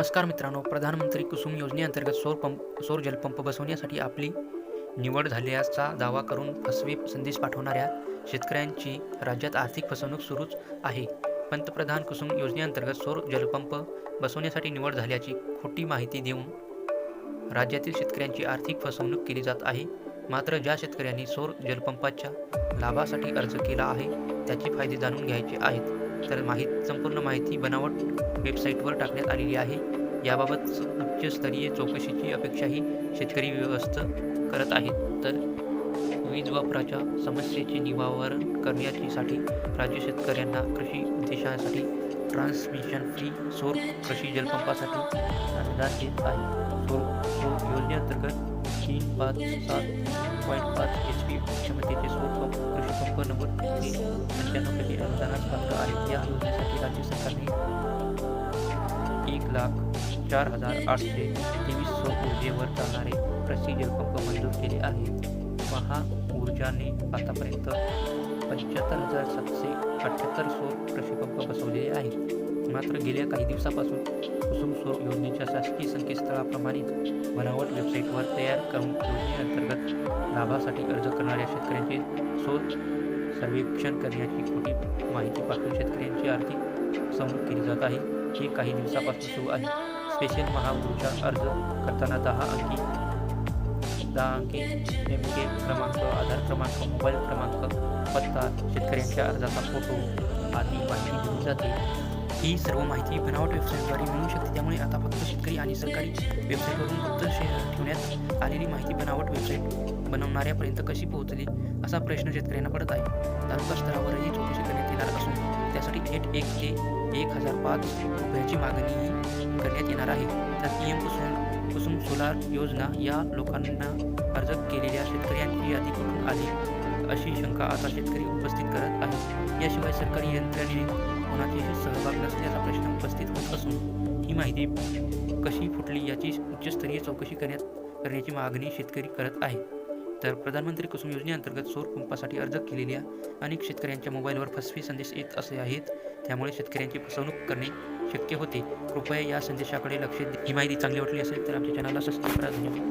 नमस्कार मित्रांनो प्रधानमंत्री कुसुम योजनेअंतर्गत सौर पंप सौर जलपंप बसवण्यासाठी आपली निवड झाल्याचा दावा करून फसवी संदेश पाठवणाऱ्या शेतकऱ्यांची राज्यात आर्थिक फसवणूक सुरूच आहे. पंतप्रधान कुसुम योजनेअंतर्गत सौर जलपंप बसवण्यासाठी निवड झाल्याची खोटी माहिती देऊन राज्यातील शेतकऱ्यांची आर्थिक फसवणूक केली जात आहे. मात्र ज्या शेतकऱ्यांनी सौर जलपंपाच्या लाभासाठी अर्ज केला आहे त्याचे फायदे जाणून घ्यायचे आहेत. तर माहीत संपूर्ण माहिती बनावट वेबसाईटवर टाकण्यात आलेली आहे. याबाबत उच्चस्तरीय चौकशीची अपेक्षाही शेतकरी व्यवस्थ करत आहेत. तर वीज वापराच्या समस्येचे निवारण करण्यासाठी राज्य शेतकऱ्यांना कृषी उद्देशासाठी ट्रान्समिशन फ्री सौर कृषी जलपंपासाठी अनुदान देत आहे. सौर योजनेअंतर्गत तीन पाच सात पॉईंट पाच एच पी क्षमतेचे सौर पंप कृषी पंप नंबर तीन पंच्याण्णव अनुदान अनुदानास पात्र आहेत. या योजनेसाठी राज्य सरकारने एक लाख चार हजार आठशे तेवीस सौ ऊर्जेवर चालणारे प्रसिद्ध जलपंप मंजूर केले आहेत महा ऊर्जाने आतापर्यंत पंच्याहत्तर हजार सातशे अठ्ठ्याहत्तर सौर कृषीपंप बसवलेले आहेत. मात्र गेल्या काही दिवसापासून कुसुम सौर योजनेच्या शासकीय संकेतस्थळाप्रमाणे बनावट वेबसाईटवर तयार करून योजनेअंतर्गत लाभासाठी अर्ज करणाऱ्या शेतकऱ्यांचे सौर सर्वेक्षण करण्याची खोटी माहिती पाठवून शेतकऱ्यांची आर्थिक फसवणूक केली जात आहे. हे काही दिवसापासून सुरू आहे. स्पेशल महागुरूचा अर्ज करताना दहा अंकी दहा अंकी नेमके क्रमांक आधार क्रमांक मोबाईल क्रमांक पत्ता शेतकऱ्यांच्या अर्जाचा फोटो आदी माहिती दिली जाते. ही सर्व माहिती बनावट वेबसाईटद्वारे मिळू शकते. त्यामुळे आता फक्त शेतकरी आणि सरकारी वेबसाईटवरून गुप्त ठेवण्यात आलेली माहिती बनावट वेबसाईट बनवणाऱ्यापर्यंत कशी पोहोचली असा प्रश्न शेतकऱ्यांना पडत आहे. तालुका स्तरावरही चौकशी करण्यात येणार असून त्यासाठी थेट एक ते एक हजार पाच रुपयाची मागणीही करण्यात येणार आहे. तर P M Kusum Kusum solar योजना या लोकांना अर्ज केलेल्या शेतकऱ्यांची यादी कुठून आली? अशी शंका आता शेतकरी उपस्थित करत आहे याशिवाय सरकारी यंत्रणेने कोणाचेही सहभाग नसल्याचा प्रश्न उपस्थित होत असून ही माहिती कशी फुटली याची उच्चस्तरीय चौकशी करण्यात करण्याची मागणी शेतकरी करत आहे. तर प्रधानमंत्री कुसुम योजनेअंतर्गत सौर पंपासाठी अर्ज केलेल्या अनेक शेतकऱ्यांच्या मोबाईलवर फसवी संदेश येत असे आहेत. त्यामुळे शेतकऱ्यांची फसवणूक करणे शक्य होते. कृपया या संदेशाकडे लक्ष ही माहिती चांगली वाटली असेल तर आमच्या चॅनलला सबस्क्राईब करा. धन्यवाद.